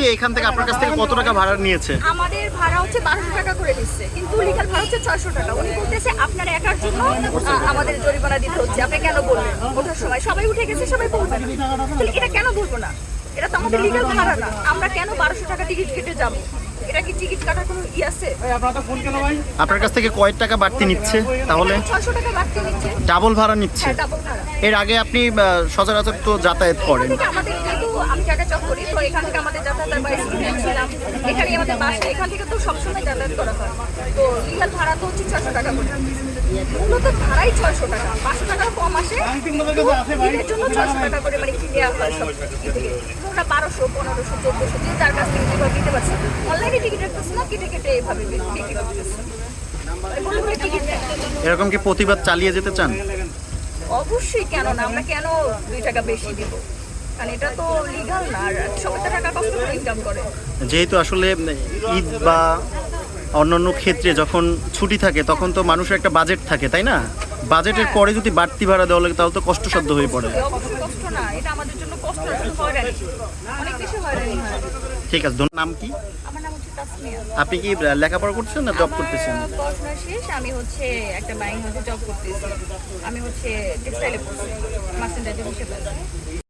তুলি এখান থেকে আপনার কাছ থেকে কত টাকা ভাড়া নিয়েছে? আমাদের ভাড়া হচ্ছে বারোশো টাকা করে দিচ্ছে কিন্তু লিগাল ভাড়া হচ্ছে ছয়শো টাকা। উনি বলতেছে, আপনার একার জন্য আমাদের জরিমানা দিতে হচ্ছে। আপনি কেন বলবেন ওঠার সময় সবাই উঠে গেছে, সবাই বলবেন এটা কেন বলব না? এটা তো আমাদের লিগাল ভাড়া না আমরা কেন বারোশো টাকা টিকিট কেটে যাব? এটা কি টিকিট কাটার কোনো ই আছে? আপনার কাছ থেকে কয় টাকা বাড়তি নিচ্ছে তাহলে? ছয়শো টাকা বাড়তি নিচ্ছে। ডাবল ভাড়া নিচ্ছে। হ্যাঁ ডাবল ভাড়া। এর আগে আপনি সচরাচর তো যাতায়াত করেন। আমাদের যেহেতু আমি টাকা জব করি তো এখান থেকে আমাদের যাতায়াতের বা স্টুডেন্ট ছিলাম। এখানেই আমাদের বাসা এখান থেকে তো সবসময় যাতায়াত করা হয়। তো লিগাল ভাড়া তো হচ্ছে ছয়শো টাকা করে। মূলত ভাড়াই ছয়শো টাকা। পাঁচশো টাকা কম আসে কিন্তু ঈদের জন্য ছয়শো টাকা করে মানে দেওয়া হয় সব। থেকে ওটা বারোশো পনেরোশো চোদ্দোশো যে যার কাছ থেকে যেভাবে দিতে পারছে। এভাবে বিক্রি করতেছে এরকম কি প্রতিবাদ চালিয়ে যেতে চান? অবশ্যই কেন না আমরা কেন দুই টাকা বেশি দিব? কারণ এটা তো লিগাল না আর সবাই টাকা কষ্ট করে ইনকাম করে। যেহেতু আসলে ঈদ বা অন্যান্য ক্ষেত্রে যখন ছুটি থাকে তখন তো মানুষের একটা বাজেট থাকে তাই না? বাজেটের পরে যদি বাড়তি ভাড়া দেওয়া লাগে তাহলে তো কষ্টসাধ্য হয়ে পড়ে। কষ্ট না এটা আমাদের জন্য কষ্ট হয়রানি। অনেক বেশি হয়রানি হয়। ঠিক আছে ধন্যবাদ। নাম কি? আমার নাম হচ্ছে তাসমিয়া। আপনি কি লেখাপড়া করছেন না জব করতেছেন? পড়াশোনা শেষ আমি হচ্ছে একটা ব্যাংক হচ্ছে জব করতেছি। আমি হচ্ছে টেক্সটাইলে পড়ছি মার্চেন্টাইজের হিসেবে